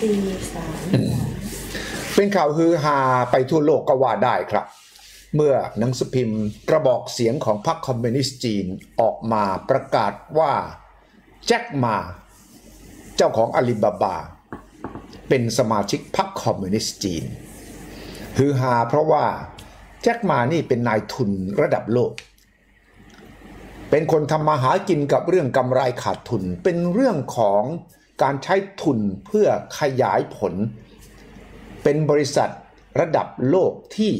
สี่สามเป็นข่าวฮือฮาไปทั่วโลกก็ว่าได้ครับ เมื่อหนังสือพิมพ์กระบอกเสียงของพรรคคอมมิวนิสต์จีนออกมาประกาศว่าแจ็คมาเจ้าของอาลีบาบา เป็นสมาชิกพรรคคอมมิวนิสต์จีนฮือฮาเพราะว่าแจ็คมานี่เป็นนายทุนระดับโลก เป็นคนทำมาหากินกับเรื่องกำไรขาดทุน เป็นเรื่องของ การใช้ทุนเพื่อขยายผล เป็นบริษัทระดับโลกที่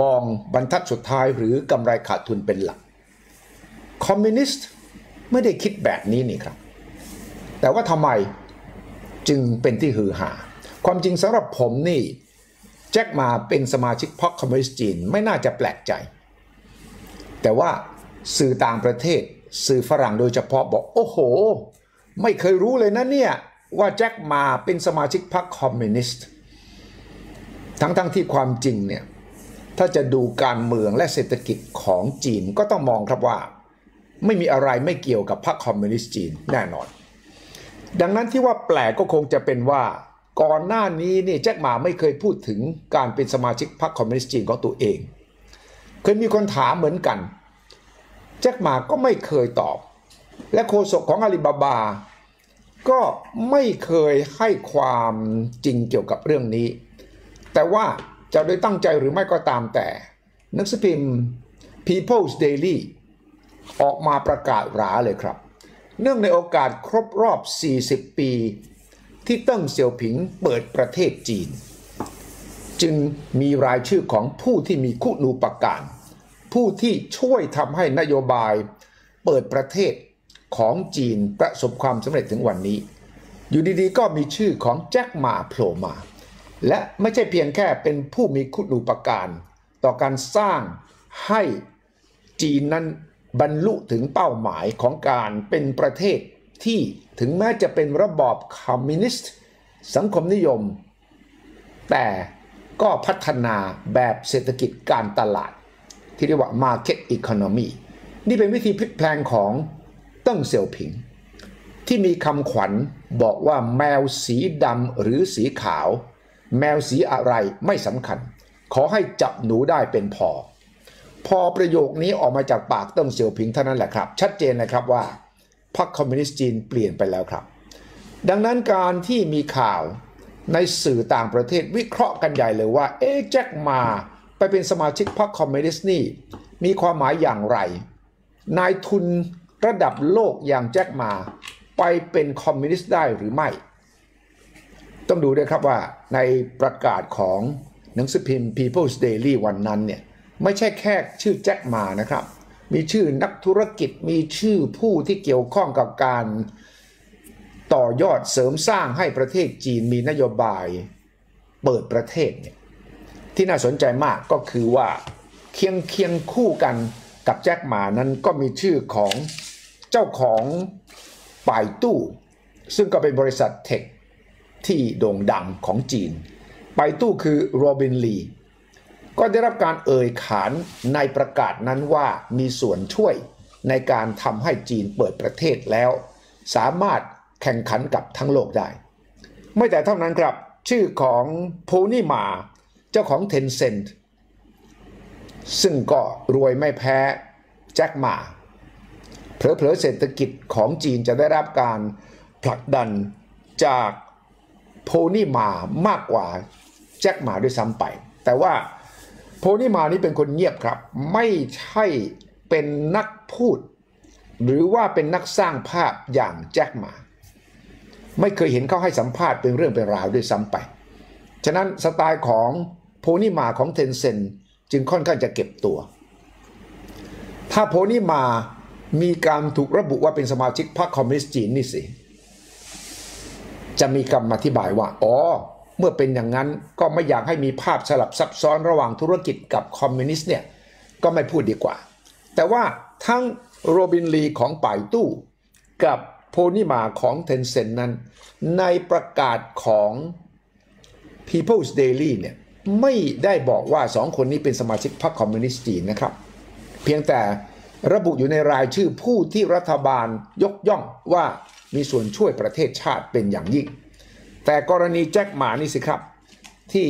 มองบรรทัดสุดท้ายหรือกำไรขาดทุนเป็นหลัก คอมมิวนิสต์ไม่ได้คิดแบบนี้นี่ครับ แต่ว่าทำไมจึงเป็นที่ฮือหา ความจริงสำหรับผมนี่ แจ็คมาเป็นสมาชิกพรรคคอมมิวนิสต์จีนไม่น่าจะแปลกใจ แต่ว่าสื่อต่างประเทศ สื่อฝรั่งโดยเฉพาะบอก โอ้โห ไม่เคยรู้เลยนะเนี่ย ว่าแจ็คมาเป็นสมาชิกพรรคคอมมิวนิสต์ ทั้งๆทที่ความจริงเนี่ย ถ้าจะดูการเมืองและเศรษฐกิจของจีนก็ต้องมองครับว่า ไม่มีอะไรไม่เกี่ยวกับพรรคคอมมิวนิสต์จีนแน่นอน ดังนั้นที่ว่าแปลกก็คงจะเป็นว่าก่อนหน้านี้นี่แจ็คหมาไม่เคยพูดถึงการเป็นสมาชิกพรรคคอมมิวนิสต์จีนของตัวเอง เคยมีคนถามเหมือนกัน แจ็คหมาก็ไม่เคยตอบ และโฆษกของอาลีบาบา ก็ไม่เคยให้ความจริงเกี่ยวกับเรื่องนี้ แต่ว่าจะโดยตั้งใจหรือไม่ก็ตามแต่หนังสือพิมพ์ People's Daily ออกมาประกาศหราเลยครับ เนื่องในโอกาสครบรอบ 40 ปี ที่เติ้งเสี่ยวผิงเปิดประเทศจีน จึงมีรายชื่อของผู้ที่มีคุณูปการ ผู้ที่ช่วยทำให้นโยบายเปิดประเทศ ของจีนประสบความสำเร็จถึงวันนี้ อยู่ดีๆ ก็มีชื่อของแจ็คหมาโผล่มา และไม่ใช่เพียงแค่เป็นผู้มีคุณูปการต่อการสร้างให้จีนนั้นบรรลุถึงเป้าหมายของการเป็นประเทศที่ถึงแม้จะเป็นระบอบคอมมิวนิสต์ สังคมนิยม แต่ก็พัฒนาแบบเศรษฐกิจการตลาด ที่เรียกว่า Market Economy นี่เป็นวิธีพลิกแพลงของ ติ้งเสี่ยวผิง ที่มีคำขวัญบอกว่าแมวสีดำหรือสีขาว แมวสีอะไรไม่สำคัญ ขอให้จับหนูได้เป็นพอ พอประโยคนี้ออกมาจากปากเติ้งเสี่ยวผิงเท่านั้นแหละครับ ชัดเจนนะครับว่าพรรคคอมมิวนิสต์จีนเปลี่ยนไปแล้วครับ ดังนั้นการที่มีข่าวในสื่อต่างประเทศวิเคราะห์กันใหญ่เลยว่า เอ๊แจ็คมาไปเป็นสมาชิกพรรคคอมมิวนิสต์นี่ มีความหมายอย่างไร นายทุน ระดับโลกอย่างแจ็คมาไปเป็นคอมมิวนิสต์ได้หรือไม่ ต้องดูด้วยครับว่าในประกาศของหนังสือพิมพ์ People's Daily วันนั้นเนี่ยไม่ใช่แค่ชื่อแจ็คมานะครับ มีชื่อนักธุรกิจมีชื่อผู้ที่เกี่ยวข้องกับการต่อยอดเสริมสร้างให้ประเทศจีนมีนโยบายเปิดประเทศเนี่ยที่น่าสนใจมากก็คือว่าเคียงเคียงคู่กันกับแจ็คหมานั้นก็มีชื่อของ เจ้าของป่ายตู้ ซึ่งก็เป็นบริษัทเทคที่โด่งดังของจีนป่ายตู้คือโรบินลีก็ได้รับการเอ่ยขานในประกาศนั้นว่ามีส่วนช่วยในการทำให้จีนเปิดประเทศแล้ว สามารถแข่งขันกับทั้งโลกได้ ไม่แต่เท่านั้นครับ ชื่อของโพนี่มา เจ้าของเทนเซ็นต์ซึ่งก็รวยไม่แพ้แจ็คหมา เผลอๆเศรษฐกิจของจีนจะได้รับการผลักดันจากโพนี่มามากกว่าแจ็คหมาด้วยซ้ำไป แต่ว่าโพนี่มานี่เป็นคนเงียบครับ ไม่ใช่เป็นนักพูด หรือว่าเป็นนักสร้างภาพอย่างแจ็คหมา ไม่เคยเห็นเขาให้สัมภาษณ์เป็นเรื่องเป็นราวด้วยซ้ำไป ฉะนั้นสไตล์ของโพนี่มาของเทนเซนจึงค่อนข้างจะเก็บตัว ถ้าโพนี่มา มีการถูกระบุว่าเป็นสมาชิกพรรคคอมมิวนิสต์จีนนี่สิ จะมีคำอธิบายว่า อ๋อ เมื่อเป็นอย่างนั้นก็ไม่อยากให้มีภาพสลับซับซ้อนระหว่างธุรกิจกับคอมมิวนิสต์เนี่ย ก็ไม่พูดดีกว่า แต่ว่าทั้งโรบินลีของป่ายตู้กับโพนิมาของเทนเซนนั้น ในประกาศของ People's Daily เนี่ยไม่ได้บอกว่าสองคนนี้เป็นสมาชิกพรรคคอมมิวนิสต์จีนนะครับ เพียงแต่ ระบุอยู่ในรายชื่อผู้ที่รัฐบาลยกย่องว่ามีส่วนช่วยประเทศชาติเป็นอย่างยิ่ง แต่กรณีแจ็คหมานี่สิครับ ที่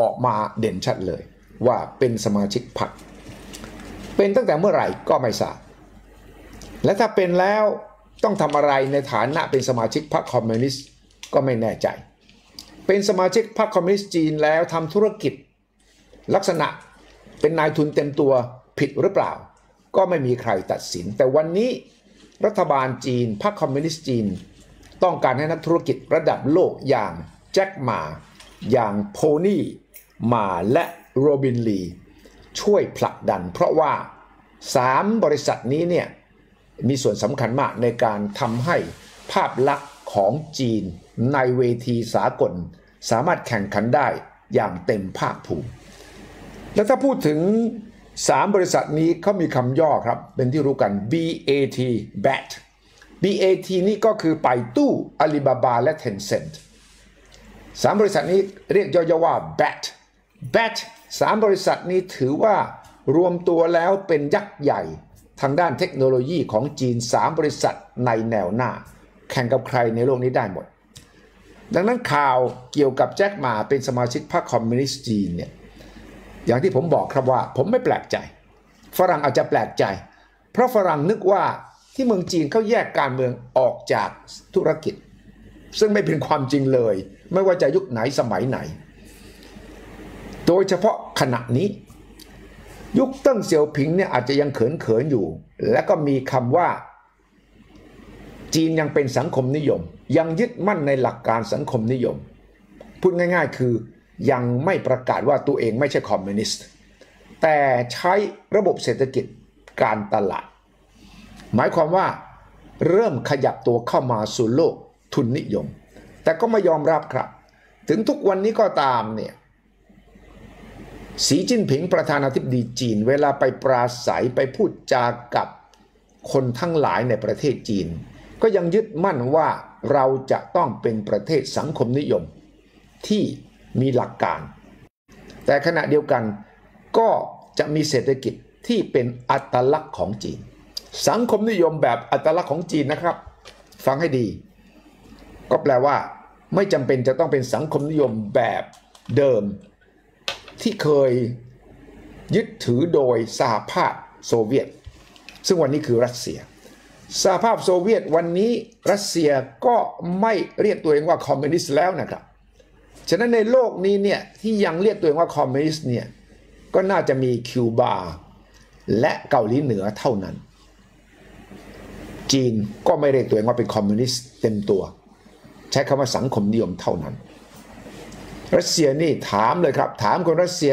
ออกมาเด่นชัดเลย ว่าเป็นสมาชิกพรรคเป็นตั้งแต่เมื่อไหร่ก็ไม่ทราบและถ้าเป็นแล้วต้องทำอะไรในฐานะเป็นสมาชิกพรรคคอมมิวนิสต์ก็ไม่แน่ใจ เป็นสมาชิกพรรคคอมมิวนิสต์จีนแล้วทำธุรกิจ ลักษณะเป็นนายทุนเต็มตัวผิดหรือเปล่า ก็ไม่มีใครตัดสิน แต่วันนี้รัฐบาลจีนพรรคคอมมิวนิสต์จีน ต้องการให้นักธุรกิจระดับโลกอย่างแจ็คหมา อย่างโพนี่มาและโรบินลีช่วยผลักดัน เพราะว่า 3 บริษัทนี้เนี่ยมีส่วนสำคัญมากในการทำให้ภาพลักษณ์ของจีนในเวทีสากล สามารถแข่งขันได้อย่างเต็มภาคภูมิ แล้วถ้าพูดถึง 3 บริษัทนี้เขามีคำย่อครับ เป็นที่รู้กัน BAT BAT BAT นี่ก็คือไปตู้อาลีบาบาและ Tencent สามบริษัทนี้เรียกย่อๆว่า BAT BAT สามบริษัทนี้ถือว่ารวมตัวแล้วเป็นยักษ์ใหญ่ ทางด้านเทคโนโลยีของจีน 3 บริษัทในแนวหน้า แข่งกับใครในโลกนี้ได้หมด ดังนั้นข่าวเกี่ยวกับแจ็คหมาเป็นสมาชิกพรรคคอมมิวนิสต์จีนเนี่ย อย่างที่ผมบอกครับว่าผมไม่แปลกใจ ฝรั่งอาจจะแปลกใจ เพราะฝรั่งนึกว่าที่เมืองจีนเขาแยกการเมืองออกจากธุรกิจ ซึ่งไม่เป็นความจริงเลย ไม่ว่าจะยุคไหนสมัยไหน โดยเฉพาะขณะนี้ ยุคเติ้งเสี่ยวผิงเนี่ยอาจจะยังเขินเขินอยู่ และก็มีคำว่า จีนยังเป็นสังคมนิยม ยังยึดมั่นในหลักการสังคมนิยมพูดง่าย ๆ คือ ยังไม่ประกาศว่าตัวเองไม่ใช่คอมมิวนิสต์ แต่ใช้ระบบเศรษฐกิจการตลาด หมายความว่าเริ่มขยับตัวเข้ามาสู่โลกทุนนิยม แต่ก็ไม่ยอมรับครับ ถึงทุกวันนี้ก็ตามเนี่ยสีจิ้นผิงประธานาธิบดีจีน เวลาไปปราศัยไปพูดจากับคนทั้งหลายในประเทศจีน ก็ยังยึดมั่นว่าเราจะต้องเป็นประเทศสังคมนิยม ที่ มีหลักการ แต่ขณะเดียวกันก็จะมีเศรษฐกิจที่เป็นอัตลักษณ์ของจีน สังคมนิยมแบบอัตลักษณ์ของจีนนะครับ ฟังให้ดี ก็แปลว่า ไม่จำเป็นจะต้องเป็นสังคมนิยมแบบเดิม ที่เคยยึดถือโดยสหภาพโซเวียต ซึ่งวันนี้คือรัสเซียสหภาพโซเวียตวันนี้รัสเซียก็ไม่เรียกตัวเองว่าคอมมิวนิสต์แล้วนะครับ ฉะนั้นในโลกนี้เนี่ยที่ยังเรียกตัวเองว่าคอมมิวนิสต์เนี่ยก็น่าจะมีคิวบาและเกาหลีเหนือเท่านั้น จีนก็ไม่เรียกตัวเองว่าเป็นคอมมิวนิสต์เต็มตัว ใช้คำว่าสังคมนิยมเท่านั้น รัสเซียนี่ถามเลยครับ ถามคนรัสเซีย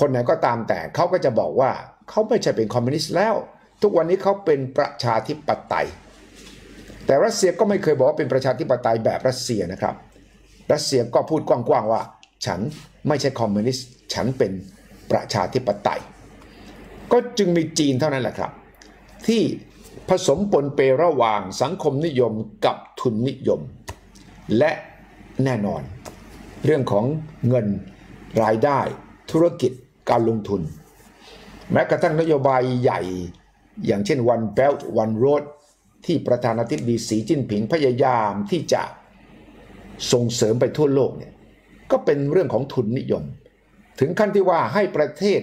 คนไหนก็ตามแต่เขาก็จะบอกว่าเขาไม่ใช่เป็นคอมมิวนิสต์แล้ว ทุกวันนี้เขาเป็นประชาธิปไตย แต่รัสเซียก็ไม่เคยบอกว่าเป็นประชาธิปไตยแบบรัสเซียนะครับ รัสเซียก็พูดกว้างๆว่า ฉันไม่ใช่คอมมิวนิสต์ฉันเป็นประชาธิปไตย ก็จึงมีจีนเท่านั้นแหละครับ ที่ผสมปนเประหว่างสังคมนิยมกับทุนนิยม และแน่นอน เรื่องของเงินรายได้ธุรกิจการลงทุน แม้กระทั่งนโยบายใหญ่อย่างเช่น One Belt One Road ที่ประธานาธิบดีสีจิ้นผิงพยายามที่จะ ส่งเสริมไปทั่วโลกเนี่ยก็เป็นเรื่องของทุนนิยม ถึงขั้นที่ว่าให้ประเทศ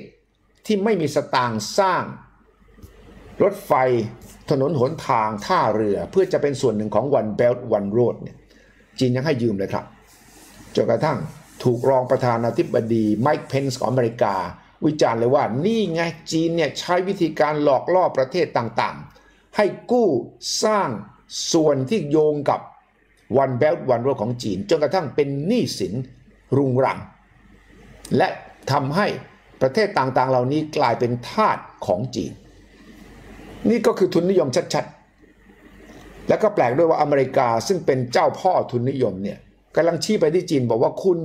ที่ไม่มีสตางค์สร้าง รถไฟถนนหนทางท่าเรือเพื่อจะเป็นส่วนหนึ่งของ One Belt One Road เนี่ยจีนยังให้ยืมเลยครับจนกระทั่งถูกรองประธานาธิบดีไมค์เพนส์ของอเมริกา วิจารณ์เลยว่านี่ไงจีนเนี่ยใช้วิธีการหลอกล่อประเทศต่างๆ ให้กู้สร้างส่วนที่โยงกับ One Belt One Road ของจีน จนกระทั่งเป็นหนี้สินรุงรัง และทำให้ประเทศต่างๆ เหล่านี้กลายเป็นทาสของจีน นี่ก็คือทุนนิยมชัดๆ แล้วก็แปลกด้วยว่าอเมริกาซึ่งเป็นเจ้าพ่อทุนนิยมเนี่ยกำลังชี้ไปที่จีนบอกว่าคุณ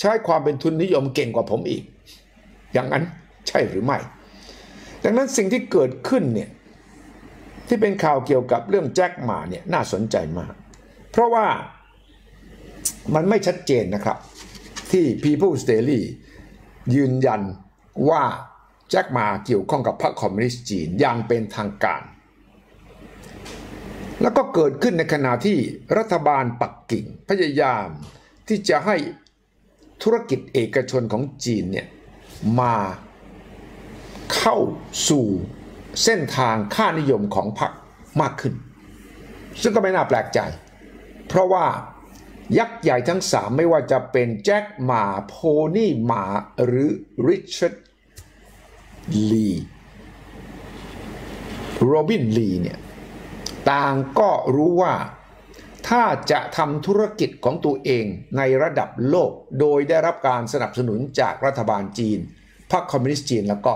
ใช้ความเป็นทุนนิยมเก่งกว่าผมอีก อย่างนั้นใช่หรือไม่ ดังนั้นสิ่งที่เกิดขึ้นเนี่ยที่เป็นข่าวเกี่ยวกับเรื่องแจ็คหมาเนี่ยน่าสนใจมาก เพราะว่ามันไม่ชัดเจนนะครับ ที่ People's Daily ยืนยันว่าแจ็คมาเกี่ยวข้องกับพรรคคอมมิวนิสต์จีนอย่างเป็นทางการ แล้วก็เกิดขึ้นในขณะที่รัฐบาลปักกิ่งพยายามที่จะให้ธุรกิจเอกชนของจีนเนี่ยมาเข้าสู่เส้นทางค่านิยมของพรรคมากขึ้น ซึ่งก็ไม่น่าแปลกใจ เพราะว่ายักษ์ใหญ่ทั้งสามไม่ว่าจะเป็นแจ็คหมาโพนี่หมาหรือริชาร์ดลีโรบินลีเนี่ยต่างก็รู้ว่าถ้าจะทำธุรกิจของตัวเองในระดับโลกโดยได้รับการสนับสนุนจากรัฐบาลจีน พรรคคอมมิวนิสต์จีนแล้วก็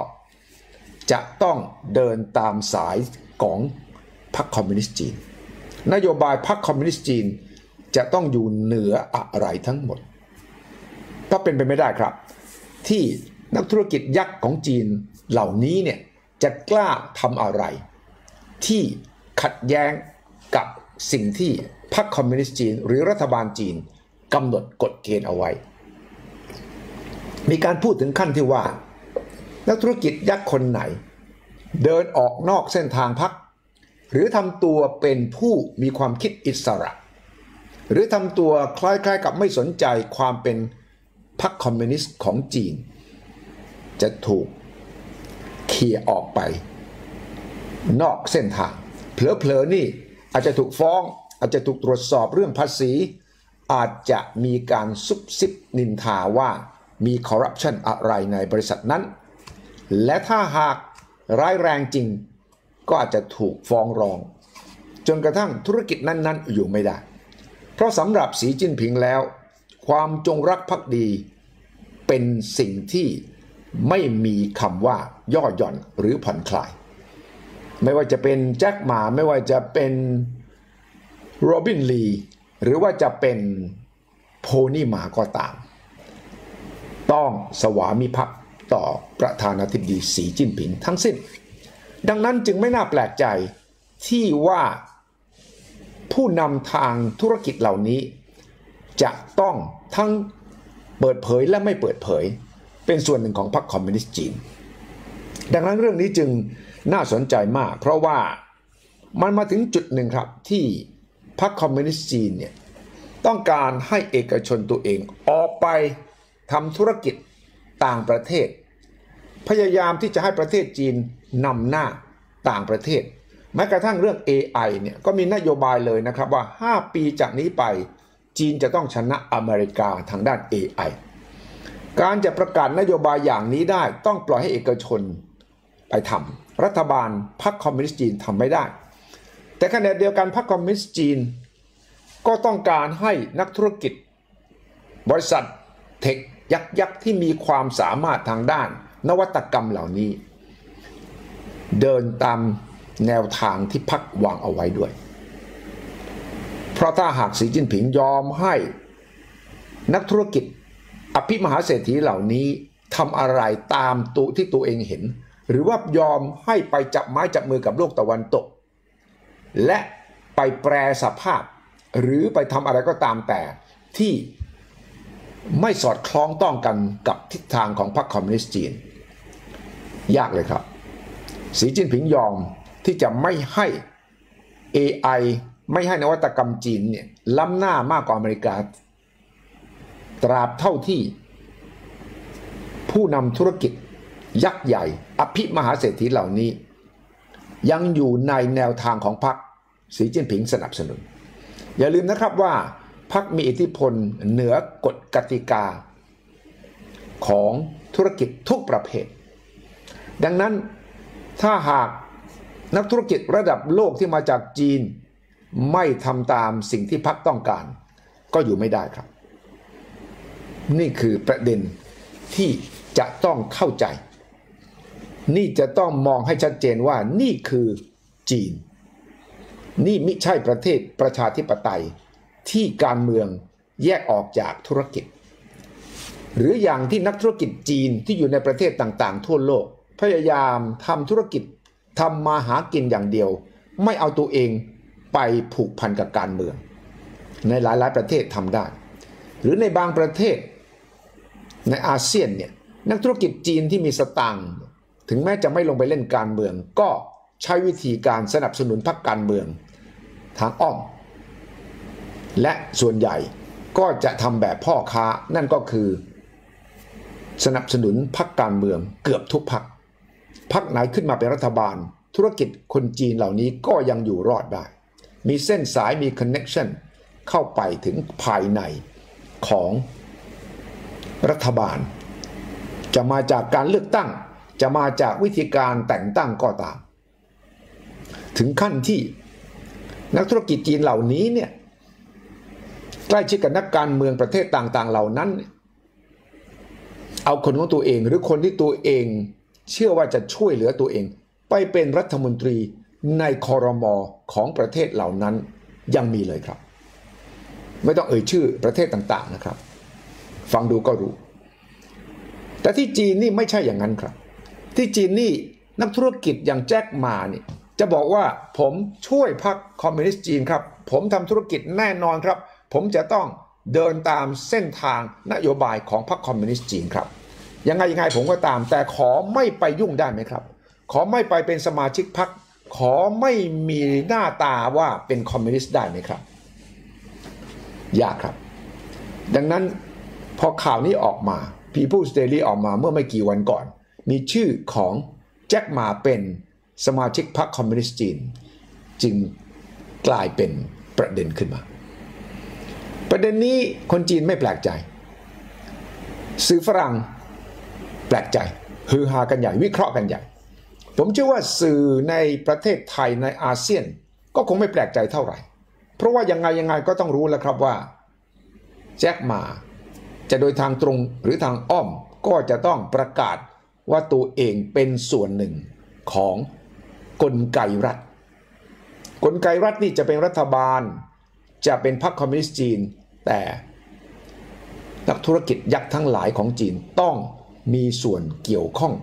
จะต้องเดินตามสายของพรรคคอมมิวนิสต์จีน นโยบายพรรคคอมมิวนิสต์จีน จะต้องอยู่เหนืออะไรทั้งหมด ก็เป็นไปไม่ได้ครับ ที่นักธุรกิจยักษ์ของจีนเหล่านี้เนี่ยจะกล้าทำอะไร ที่ขัดแย้งกับสิ่งที่พรรคคอมมิวนิสต์จีน หรือรัฐบาลจีนกำหนดกฎเกณฑ์เอาไว้ มีการพูดถึงขั้นที่ว่า นักธุรกิจยักษ์คนไหน เดินออกนอกเส้นทางพรรคหรือทำตัวเป็นผู้มีความคิดอิสระ หรือทำตัวคล้ายๆกับไม่สนใจความเป็นพรรคคอมมิวนิสต์ของจีน จะถูกเคลียร์ออกไป นอกเส้นทางเผลอๆนี่อาจจะถูกฟ้อง อาจจะถูกตรวจสอบเรื่องภาษี อาจจะมีการซุบซิบนินทาว่ามีคอร์รัปชันอะไรในบริษัทนั้น และถ้าหากร้ายแรงจริง ก็อาจจะถูกฟ้องร้อง จนกระทั่งธุรกิจนั้นๆ อยู่ไม่ได้ เพราะสำหรับสีจิ้นผิงแล้ว ความจงรักภักดี เป็นสิ่งที่ไม่มีคำว่าย่อหย่อนหรือผ่อนคลาย ไม่ว่าจะเป็นแจ็คหมาไม่ว่าจะเป็นโรบินลีหรือว่าจะเป็นโพนี่หมาก็ตาม ต้องสวามิภักดิ์ต่อประธานาธิบดีสีจิ้นผิงทั้งสิ้น ดังนั้นจึงไม่น่าแปลกใจที่ว่า ผู้นำทางธุรกิจเหล่านี้ จะต้องทั้งเปิดเผยและไม่เปิดเผย เป็นส่วนหนึ่งของพรรคคอมมิวนิสต์จีน ดังนั้นเรื่องนี้จึงน่าสนใจมาก เพราะว่ามันมาถึงจุดหนึ่งครับที่พรรคคอมมิวนิสต์จีนเนี่ยต้องการให้เอกชนตัวเองออกไปทำธุรกิจต่างประเทศ พยายามที่จะให้ประเทศจีนนำหน้าต่างประเทศ แม้กระทั่งเรื่อง AI เนี่ยก็มีนโยบายเลยนะครับว่า 5 ปีจากนี้ไปจีนจะต้องชนะอเมริกาทางด้าน AI การจะประกาศนโยบายอย่างนี้ได้ต้องปล่อยให้เอกชนไปทำรัฐบาลพรรคคอมมิวนิสต์จีนทำไม่ได้ แต่ขณะเดียวกันพรรคคอมมิวนิสต์จีน ก็ต้องการให้นักธุรกิจ บริษัทเทคยักษ์ยักษ์ที่มีความสามารถทางด้านนวัตกรรมเหล่านี้ เดินตาม แนวทางที่พักวางเอาไว้ด้วย เพราะถ้าหากสีจิ้นผิงยอมให้นักธุรกิจอภิมหาเศรษฐีเหล่านี้ทำอะไรตามตุที่ตัวเองเห็น หรือว่ายอมให้ไปจับไม้จับมือกับโลกตะวันตก และไปแปรสภาพ หรือไปทำอะไรก็ตามแต่ที่ไม่สอดคล้องต้องกันกับทิศทางของพรรคคอมมิวนิสต์จีน ยากเลยครับ สีจิ้นผิงยอม ที่จะไม่ให้ AI ไม่ให้นวัตกรรมจีนเนี่ยล้ำหน้ามากกว่าอเมริกา ตราบเท่าที่ ผู้นำธุรกิจยักษ์ใหญ่ อภิมหาเศรษฐีเหล่านี้ ยังอยู่ในแนวทางของพรรคสีจิ้นผิงสนับสนุน อย่าลืมนะครับว่าพรรคมีอิทธิพลเหนือกฎกติกา ของธุรกิจทุกประเภท ดังนั้นถ้าหาก นักธุรกิจระดับโลกที่มาจากจีน ไม่ทำตามสิ่งที่พรรคต้องการ ก็อยู่ไม่ได้ครับ นี่คือประเด็นที่จะต้องเข้าใจ นี่จะต้องมองให้ชัดเจนว่านี่คือจีน นี่ไม่ใช่ประเทศประชาธิปไตยที่การเมืองแยกออกจากธุรกิจ หรืออย่างที่นักธุรกิจจีนที่อยู่ในประเทศต่างๆ ทั่วโลก พยายามทำธุรกิจ ทำมาหากินอย่างเดียว ไม่เอาตัวเองไปผูกพันกับการเมือง ในหลายๆประเทศทำได้ หรือในบางประเทศในอาเซียนเนี่ยนักธุรกิจจีนที่มีสตางค์ถึงแม้จะไม่ลงไปเล่นการเมือง ก็ใช้วิธีการสนับสนุนพรรคการเมืองทางอ้อม และส่วนใหญ่ก็จะทำแบบพ่อค้านั่นก็คือ สนับสนุนพรรคการเมืองเกือบทุกพรรค พรรคไหนขึ้นมาเป็นรัฐบาล ธุรกิจคนจีนเหล่านี้ก็ยังอยู่รอดได้ มีเส้นสายมีคอนเน็ชันเข้าไปถึงภายในของรัฐบาล จะมาจากการเลือกตั้ง จะมาจากวิธีการแต่งตั้งก็ตาม ถึงขั้นที่นักธุรกิจจีนเหล่านี้เนี่ยใกล้ชิดกับนักการเมืองประเทศต่างๆ เหล่านั้น เอาคนของตัวเองหรือคนที่ตัวเอง เชื่อว่าจะช่วยเหลือตัวเอง ไปเป็นรัฐมนตรีในคอรมอของประเทศเหล่านั้นยังมีเลยครับ ไม่ต้องเอ่ยชื่อประเทศต่างๆนะครับ ฟังดูก็รู้ แต่ที่จีนนี่ไม่ใช่อย่างนั้นครับ ที่จีนนี่นักธุรกิจอย่างแจ็คมานี่จะบอกว่าผมช่วยพรรคคอมมิวนิสต์จีนครับ ผมทำธุรกิจแน่นอนครับ ผมจะต้องเดินตามเส้นทางนโยบายของพรรคคอมมิวนิสต์จีนครับ ยังไงยังไงผมก็ตาม แต่ขอไม่ไปยุ่งได้ไหมครับ ขอไม่ไปเป็นสมาชิกพรรคขอไม่มีหน้าตาว่าเป็นคอมมิวนิสต์ได้ไหมครับ ยากครับ ดังนั้นพอข่าวนี้ออกมา People's Daily ออกมาเมื่อไม่กี่วันก่อน มีชื่อของแจ็คมาเป็นสมาชิกพรรคคอมมิวนิสต์จีน จึงกลายเป็นประเด็นขึ้นมา ประเด็นนี้คนจีนไม่แปลกใจ สื่อฝรั่ง แปลกใจฮือฮากันใหญ่วิเคราะห์กันใหญ่ ผมเชื่อว่าสื่อในประเทศไทยในอาเซียน ก็คงไม่แปลกใจเท่าไหร่ เพราะว่ายังไงยังไงก็ต้องรู้แล้วครับว่าแจ็คมาจะโดยทางตรงหรือทางอ้อมก็จะต้องประกาศว่าตัวเองเป็นส่วนหนึ่งของกลไกรัฐ กลไกรัฐนี่จะเป็นรัฐบาล จะเป็นพรรคคอมมิวนิสต์จีน แต่นักธุรกิจยักษ์ทั้งหลายของจีนต้อง มีส่วนเกี่ยวข้อง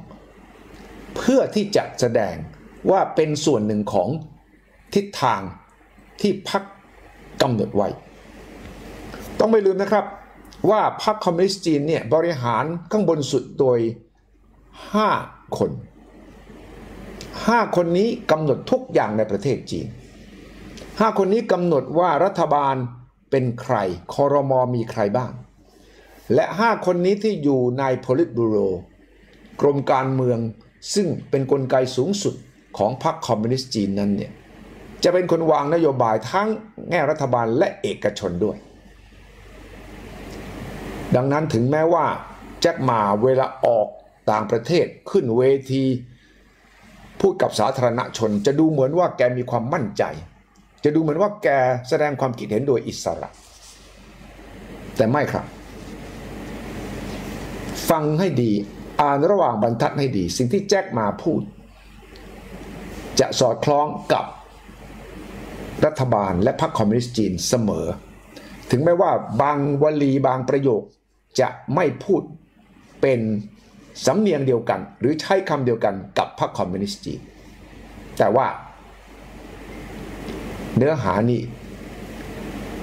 เพื่อที่จะแสดงว่าเป็นส่วนหนึ่งของทิศทางที่พรรคกำหนดไว้ ต้องไม่ลืมนะครับว่าพรรคคอมมิวนิสต์จีนเนี่ยบริหารข้างบนสุดโดย 5 คน 5 คนนี้กำหนดทุกอย่างในประเทศจีน 5 คนนี้กำหนดว่ารัฐบาลเป็นใครคอรมอมีใครบ้าง และ 5 คนนี้ที่อยู่ใน Politburo กรมการเมืองซึ่งเป็นนกลไกสูงสุดของพรรคคอมมิวนิสต์จีนนั้นเนี่ยจะเป็นคนวางนโยบายทั้งแง่รัฐบาลและเอกชนด้วย ดังนั้นถึงแม้ว่าแจ็คมาเวลาออกต่างประเทศขึ้นเวที พูดกับสาธารณชน จะดูเหมือนว่าแกมีความมั่นใจ จะดูเหมือนว่าแกแสดงความคิดเห็นโดยอิสระ แต่ไม่ครับ ฟังให้ดี อ่านระหว่างบรรทัดให้ดี สิ่งที่แจ็คมาพูด จะสอดคล้องกับรัฐบาลและพรรคคอมมิวนิสต์จีนเสมอ ถึงแม้ว่าบางวลีบางประโยคจะไม่พูดเป็นสำเนียงเดียวกัน หรือใช้คำเดียวกันกับพรรคคอมมิวนิสต์จีน แต่ว่าเนื้อหานี่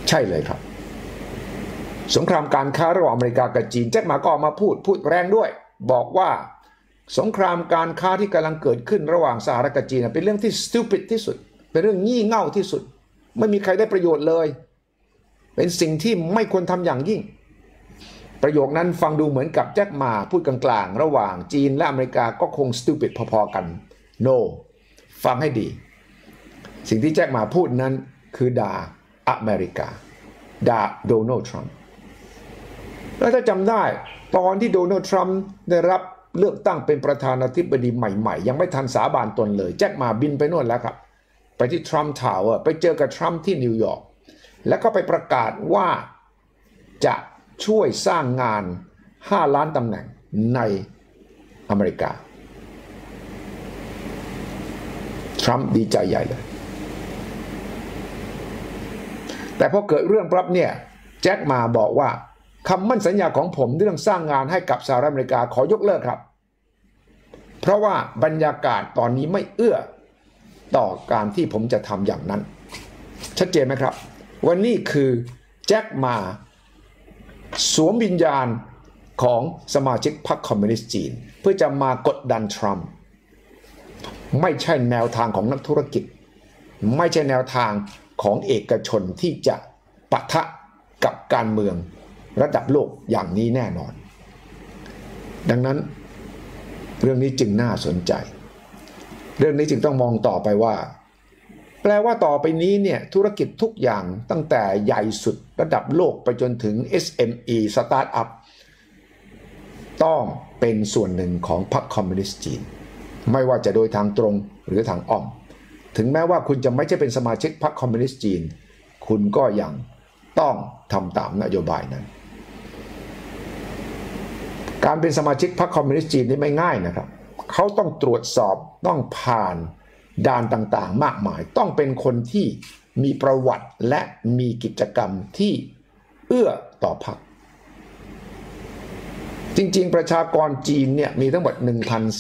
ใช่เลยครับ สงครามการค้าระหว่างอเมริกากับจีนแจ็คหมาก็ออกมาพูดพูดแรงด้วย บอกว่าสงครามการค้าที่กำลังเกิดขึ้นระหว่างสหรัฐกับจีนเป็นเรื่องที่ stupid ที่สุด เป็นเรื่องงี่เง่าที่สุด ไม่มีใครได้ประโยชน์เลย เป็นสิ่งที่ไม่ควรทำอย่างยิ่ง ประโยคนั้นฟังดูเหมือนกับแจ็คหมาพูดกลางๆ ระหว่างจีนและอเมริกาก็คง stupid พอๆกัน no ฟังให้ดี สิ่งที่แจ็คหมาพูดนั้นคือด่าอเมริกาด่าโดนัลด์ทรัมป์ แล้วถ้าจำได้ตอนที่โดนัลด์ทรัมป์ได้รับเลือกตั้งเป็นประธานาธิบดีใหม่ๆ ยังไม่ทันสาบานตนเลย แจ็คมาบินไปโน่นแล้วครับ ไปที่ทรัมป์ทาวเวอร์ไปเจอกับทรัมป์ที่นิวยอร์กแล้วก็ไปประกาศว่าจะช่วยสร้างงาน 5 ล้านตำแหน่งในอเมริกา ทรัมป์ดีใจใหญ่เลย แต่พอเกิดเรื่องปั๊บเนี่ย แจ็คมาบอกว่า คำมั่นสัญญาของผมเรื่องสร้างงานให้กับสหรัฐอเมริกาขอยกเลิกครับ เพราะว่าบรรยากาศตอนนี้ไม่เอื้อต่อการที่ผมจะทำอย่างนั้น ชัดเจนไหมครับ วันนี้คือแจ็คมาสวมวิญญาณของสมาชิกพรรคคอมมิวนิสต์จีน เพื่อจะมากดดันทรัมป์ไม่ใช่แนวทางของนักธุรกิจ ไม่ใช่แนวทางของเอกชนที่จะปะทะกับการเมือง ระดับโลกอย่างนี้แน่นอน ดังนั้นเรื่องนี้จึงน่าสนใจ เรื่องนี้จึงต้องมองต่อไปว่า แปลว่าต่อไปนี้เนี่ยธุรกิจทุกอย่างตั้งแต่ใหญ่สุดระดับโลกไปจนถึง SME สตาร์ทอัพต้องเป็นส่วนหนึ่งของพรรคคอมมิวนิสต์จีน ไม่ว่าจะโดยทางตรงหรือทางอ้อม ถึงแม้ว่าคุณจะไม่ใช่เป็นสมาชิกพรรคคอมมิวนิสต์จีน คุณก็ยังต้องทำตามนโยบายนั้น การเป็นสมาชิกพรรคคอมมิวนิสต์จีนนี่ไม่ง่ายนะครับ เขาต้องตรวจสอบต้องผ่านด่านต่างๆ มากมาย ต้องเป็นคนที่มีประวัติและมีกิจกรรมที่เอื้อต่อพรรคจริงๆ ประชากรจีนเนี่ยมีทั้งหมด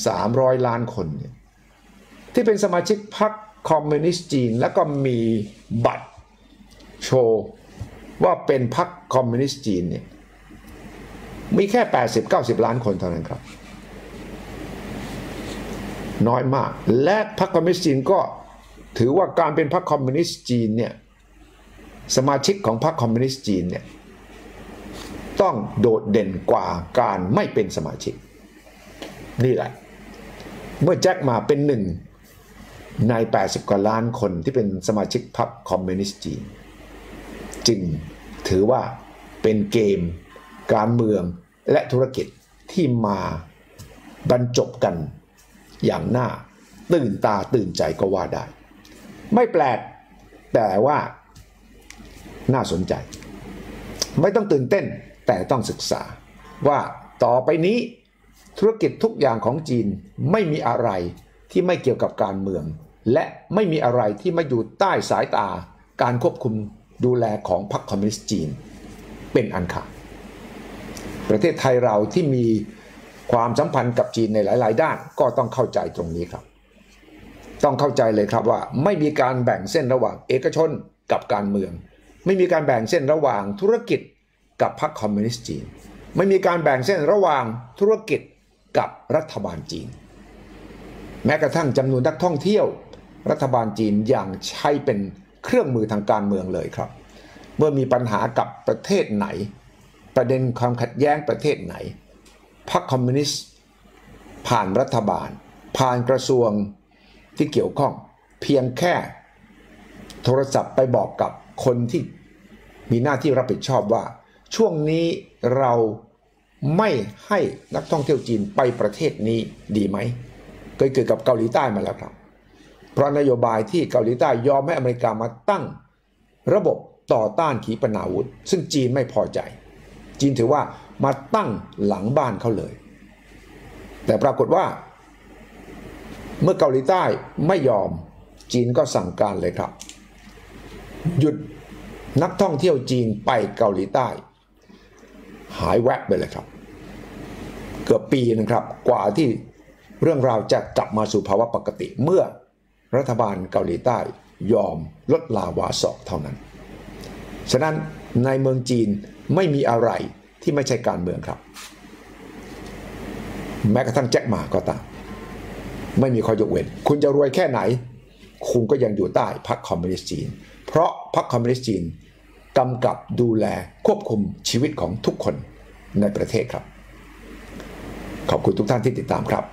1,300 ล้านคนเนี่ยที่เป็นสมาชิกพรรคคอมมิวนิสต์จีน แล้วก็มีบัตรโชว์ว่าเป็นพรรคคอมมิวนิสต์จีนเนี่ย มีแค่ 80-90 ล้านคนเท่านั้นครับ น้อยมาก และพรรคคอมมิวนิสต์จีนก็ถือว่าการเป็นพรรคคอมมิวนิสต์จีนเนี่ยสมาชิกของพรรคคอมมิวนิสต์จีนเนี่ยต้องโดดเด่นกว่าการไม่เป็นสมาชิก นี่แหละ เมื่อแจ็คมาเป็นหนึ่งใน 80 กว่าล้านคนที่เป็นสมาชิกพรรคคอมมิวนิสต์จีน จึงถือว่าเป็นเกม การเมืองและธุรกิจที่มาบรรจบกันอย่างน่าตื่นตาตื่นใจก็ว่าได้ ไม่แปลกแต่ว่าน่าสนใจ ไม่ต้องตื่นเต้นแต่ต้องศึกษา ว่าต่อไปนี้ธุรกิจทุกอย่างของจีนไม่มีอะไรที่ไม่เกี่ยวกับการเมือง และไม่มีอะไรที่ไม่อยู่ใต้สายตาการควบคุมดูแลของพรรคคอมมิวนิสต์จีน เป็นอันขาด ประเทศไทยเราที่มีความสัมพันธ์กับจีนในหลาย ๆ ด้านก็ต้องเข้าใจตรงนี้ครับ ต้องเข้าใจเลยครับว่าไม่มีการแบ่งเส้นระหว่างเอกชนกับการเมือง ไม่มีการแบ่งเส้นระหว่างธุรกิจกับพรรคคอมมิวนิสต์จีน ไม่มีการแบ่งเส้นระหว่างธุรกิจกับรัฐบาลจีน แม้กระทั่งจำนวนนักท่องเที่ยว รัฐบาลจีนอย่างใช้เป็นเครื่องมือทางการเมืองเลยครับ เมื่อมีปัญหากับประเทศไหน ประเด็นความขัดแย้งประเทศไหน พรรคคอมมิวนิสต์ผ่านรัฐบาล ผ่านกระทรวงที่เกี่ยวข้อง เพียงแค่โทรศัพท์ไปบอกกับคนที่มีหน้าที่รับผิดชอบว่า ช่วงนี้เราไม่ให้นักท่องเที่ยวจีนไปประเทศนี้ดีไหมเคยเกิดกับเกาหลีใต้มาแล้วครับ เพราะนโยบายที่เกาหลีใต้ยอมให้อเมริกามาตั้ง ระบบต่อต้านขีปนาวุธ ซึ่งจีนไม่พอใจ จีนถือว่ามาตั้งหลังบ้านเขาเลย แต่ปรากฏว่า เมื่อเกาหลีใต้ไม่ยอมจีนก็สั่งการเลยครับ หยุดนักท่องเที่ยวจีนไปเกาหลีใต้ หายแวบไปเลยครับ เกือบปีนะครับ กว่าที่เรื่องราวจะกลับมาสู่ภาวะปกติเมื่อรัฐบาลเกาหลีใต้ยอมลดลาวาสอกเท่านั้น ฉะนั้นในเมืองจีน ไม่มีอะไรที่ไม่ใช่การเมืองครับ แม้กระทั่งแจ็คหมาก็ตาม ไม่มีข้อยกเว้น คุณจะรวยแค่ไหน คุณก็ยังอยู่ใต้พรรคคอมมิวนิสต์จีน เพราะพรรคคอมมิวนิสต์จีนกำกับดูแลควบคุมชีวิตของทุกคนในประเทศครับ ขอบคุณทุกท่านที่ติดตามครับ